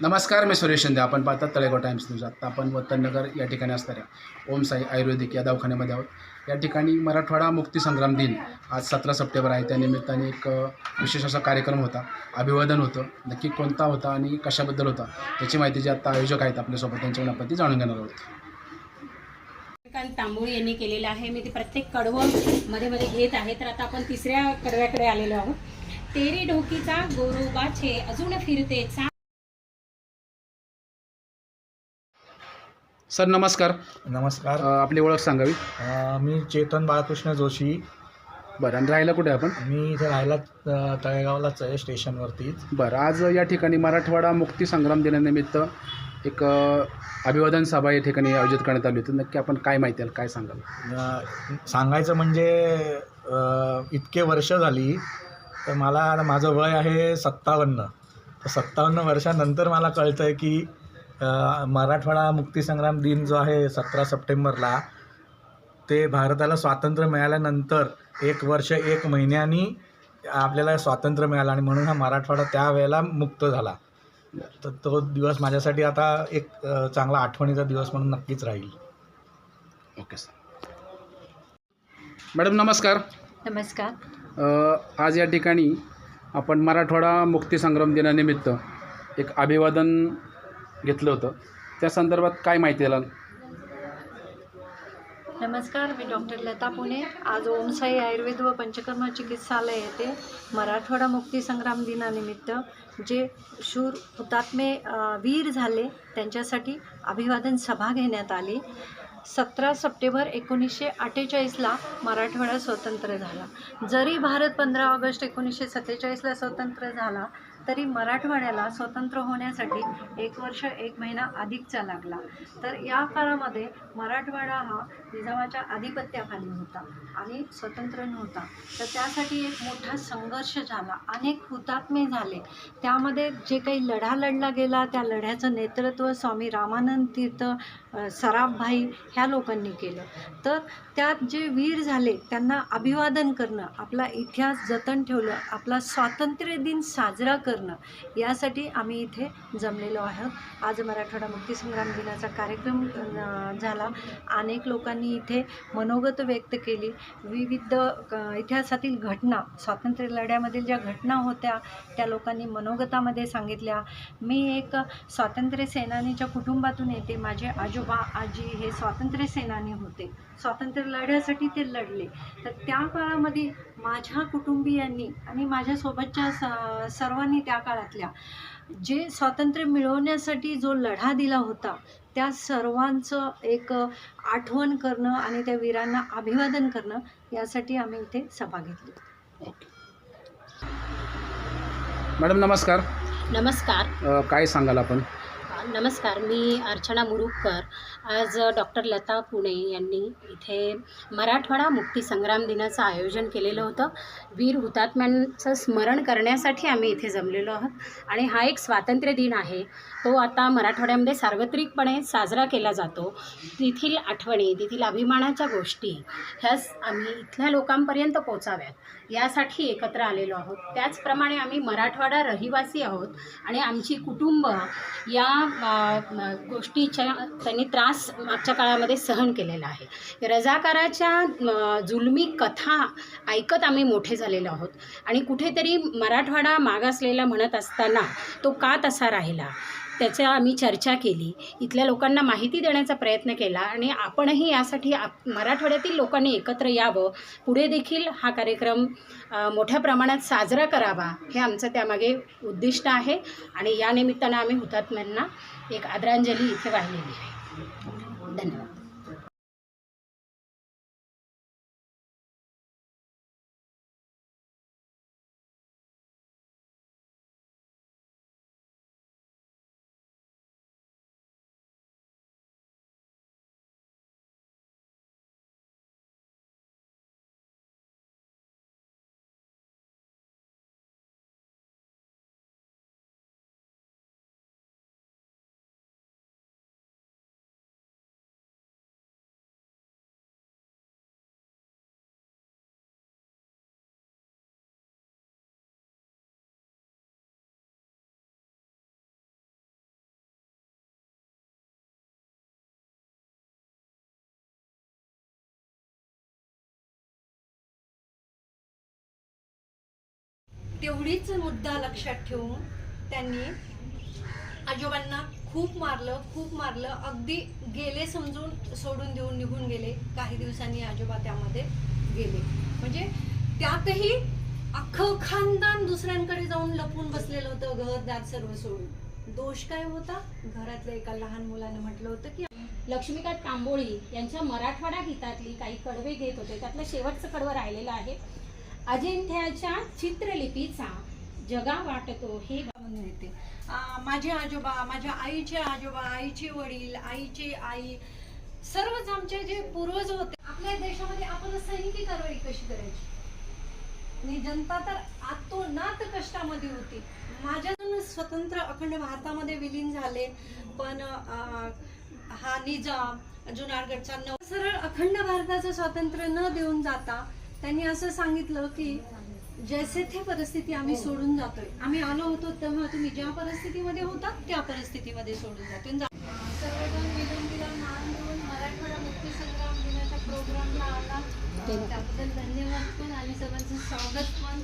नमस्कार मी सुरेश शिंदे. आपण पाहतात तळेगाव टाइम्स न्यूज. आत्ता आपण वतननगर या ठिकाणी असणाऱ्या ओम साई आयुर्वेदिक या दवाखान्यामध्ये आहोत. या ठिकाणी मराठवाडा मुक्तीसंग्राम दिन आज सतरा सप्टेंबर आहे. त्या निमित्ताने एक विशेष असा कार्यक्रम होता. अभिवादन होतं. नक्की कोणता होता आणि कशाबद्दल होता त्याची माहिती जे आत्ता आयोजक आहेत आपल्यासोबत त्यांच्याकडून आपण ती जाणून घेणार आहोत. काल तांबोळी यांनी केलेलं आहे. मी ते प्रत्येक कडवं मध्ये मध्ये घेत आहे. तर आता आपण तिसऱ्या कडव्याकडे आलेलो आहोत. तेरी ढोकीचा गोरोबाचे अजून फिरतेचा सर नमस्कार. नमस्कार. अ, आपली ओळख सांगावी. अ, मी चेतन बाळकृष्ण जोशी. बरं आणि राहायला कुठे आपण? मी इथे राहायला अ, तळेगावलाच आहे स्टेशनवरतीच. बरं आज या ठिकाणी मराठवाडा मुक्तीसंग्राम दिनानिमित्त एक अ, अभिवादन सभा या ठिकाणी आयोजित करण्यात आली होती. नक्की आपण काय माहिती आहे काय सांगाल? अ, सांगायचं म्हणजे अ, इतके वर्ष झाली तर मला माझं वय आहे सत्तावन्न. तर सत्तावन्न वर्षानंतर मला कळतं आहे की मराठवाडा मुक्तीसंग्राम दिन जो आहे सतरा सप्टेंबरला ते भारताला स्वातंत्र्य मिळाल्यानंतर एक वर्ष एक महिन्यानी आपल्याला स्वातंत्र्य मिळालं आणि म्हणून हा मराठवाडा त्यावेळेला मुक्त झाला. तर तो दिवस माझ्यासाठी आता एक चांगला आठवणीचा दिवस म्हणून नक्कीच राहील. Okay sir. मॅडम नमस्कार. नमस्कार. अ, आज या ठिकाणी आपण मराठवाडा मुक्तीसंग्राम दिनानिमित्त एक अभिवादन घेतलं होतं. त्या संदर्भात काय माहिती द्याल नमस्कार मी डॉक्टर लता पुणे. आज ओमसाई आयुर्वेद व पंचकर्म चिकित्सालय येथे मराठवाडा मुक्तीसंग्राम दिनानिमित्त जे शूर हुतात्मे वीर झाले त्यांच्यासाठी अभिवादन सभा घेण्यात आली. सतरा सप्टेंबर एकोणीसशे अठ्ठेचाळीसला मराठवाडा स्वतंत्र झाला. जरी भारत पंधरा ऑगस्ट एकोणीसशे सत्तेचाळीसला स्वतंत्र झाला तरी मराठवाड्याला स्वतंत्र होण्यासाठी एक वर्ष एक महिना अधिकचा लागला. तर या काळामध्ये मराठवाडा हा निजामाच्या आधिपत्याखाली होता आणि स्वतंत्र नव्हता. तर त्यासाठी एक मोठा संघर्ष झाला. अनेक हुतात्मे झाले. त्यामध्ये जे काही लढा लढला गेला त्या लढ्याचं नेतृत्व स्वामी रामानंद तीर्थ सराफभाई ह्या लोकांनी केलं. तर त्यात जे वीर झाले त्यांना अभिवादन करणं आपला इतिहास जतन ठेवलं आपला स्वातंत्र्य दिन साजरा करणं यासाठी आम्ही इथे जमलेलो आहोत. आज मराठवाडा मुक्तीसंग्राम दिनाचा कार्यक्रम झाला. अनेक लोकांनी इथे मनोगत व्यक्त केली. विविध इतिहासातील घटना स्वातंत्र्य लढ्यामधील ज्या घटना होत्या त्या लोकांनी मनोगतामध्ये सांगितल्या. मी एक स्वातंत्र्य सेनानीच्या कुटुंबातून येते. माझे आजोबा आजी हे स्वातंत्र्य सेनानी होते. स्वातंत्र्य लढ्यासाठी ते लढले. तर त्या काळामध्ये माझ्या कुटुंबियांनी आणि माझ्यासोबतच्या स सर्वांनी त्या काळातल्या. जे स्वातंत्र्य मिळवण्यासाठी जो लढा दिला होता त्या सर्वांचं एक आठवण करणं आणि त्या वीरांना अभिवादन करणं यासाठी आम्ही इथे सभा घेतली. मॅडम नमस्कार. नमस्कार. काय सांगाल आपण? नमस्कार मी अर्चना मुरुगकर. आज डॉक्टर लता पुणे यांनी इथे मराठवाडा मुक्तीसंग्राम दिनाचं आयोजन केलेलं होतं. वीर हुतात्म्यांचं स्मरण करण्यासाठी आम्ही इथे जमलेलो आहोत. आणि हा एक स्वातंत्र्य दिन आहे. तो आता मराठवाड्यामध्ये सार्वत्रिकपणे साजरा केला जातो. तेथील आठवणी तेथील अभिमानाच्या गोष्टी ह्याच आम्ही इथल्या लोकांपर्यंत पोचाव्यात यासाठी एकत्र आलेलो आहोत. त्याचप्रमाणे आम्ही मराठवाडा रहिवासी आहोत. आणि आमची कुटुंब या गोष्टीच्या त्यांनी त्रास मागच्या काळामध्ये सहन केलेला आहे. रजाकाराच्या जुलमी कथा ऐकत आम्ही मोठे झालेलो आहोत. आणि कुठेतरी मराठवाडा मागासलेला म्हणत असताना तो का तसा राहिला? त्याच्या आम्ही चर्चा केली. इथल्या लोकांना माहिती देण्याचा प्रयत्न केला आणि आपणही यासाठी आप मराठवाड्यातील लोकांनी एकत्र यावं. पुढे देखील हा कार्यक्रम मोठ्या प्रमाणात साजरा करावा हे आमचं त्यामागे उद्दिष्ट आहे आणि या निमित्तानं आम्ही हुतात्म्यांना एक आदरांजली इथे वाहिलेली आहे. धन्यवाद. तेवढीच मुद्दा लक्षात ठेवून त्यांनी आजोबांना खूप मारलं खूप मारलं. अगदी गेले समजून सोडून देऊन निघून गेले. काही दिवसांनी आजोबा त्यामध्ये गेले. म्हणजे त्यातही अख्खं खानदान दुसऱ्यांकडे जाऊन लपून बसलेलं होतं घरदार सर्व सोडून. दोष काय होता? घरातल्या एका लहान मुलानं म्हटलं होतं की लक्ष्मीकांत कांबोळी यांच्या मराठवाडा गीतातली काही कडवे घेत होते. त्यातलं शेवटचं कडवं राहिलेलं आहे. अजिंठ्याच्या चित्रलिपीचा जगा वाटतो हे म्हणून येते माझे आजोबा माझ्या आईचे आजोबा आईचे वडील आईचे आई सर्वच आमचे जे पूर्वज होते आपल्या देशामध्ये आपण सैनिकी कारवाई कशी करायची? आणि जनता तर आतोनात कष्टामध्ये होती. माझ्या स्वतंत्र अखंड भारतामध्ये विलीन झाले पण हा निजाम जुनारगडचा नव सरळ अखंड भारताचं स्वातंत्र्य न देऊन जाता त्यांनी असं सांगितलं की जैसे थे परिस्थिती आम्ही सोडून जातोय. आम्ही आलो होतो तेव्हा तुम्ही ज्या परिस्थितीमध्ये होता त्या परिस्थितीमध्ये सोडून जातोय. सर्वजण विनंतीला मान देऊन मराठवाडा मुक्ती संग्राम दिनाच्या प्रोग्रामला आला त्याबद्दल धन्यवाद पण आणि सर्वांचं स्वागत पण.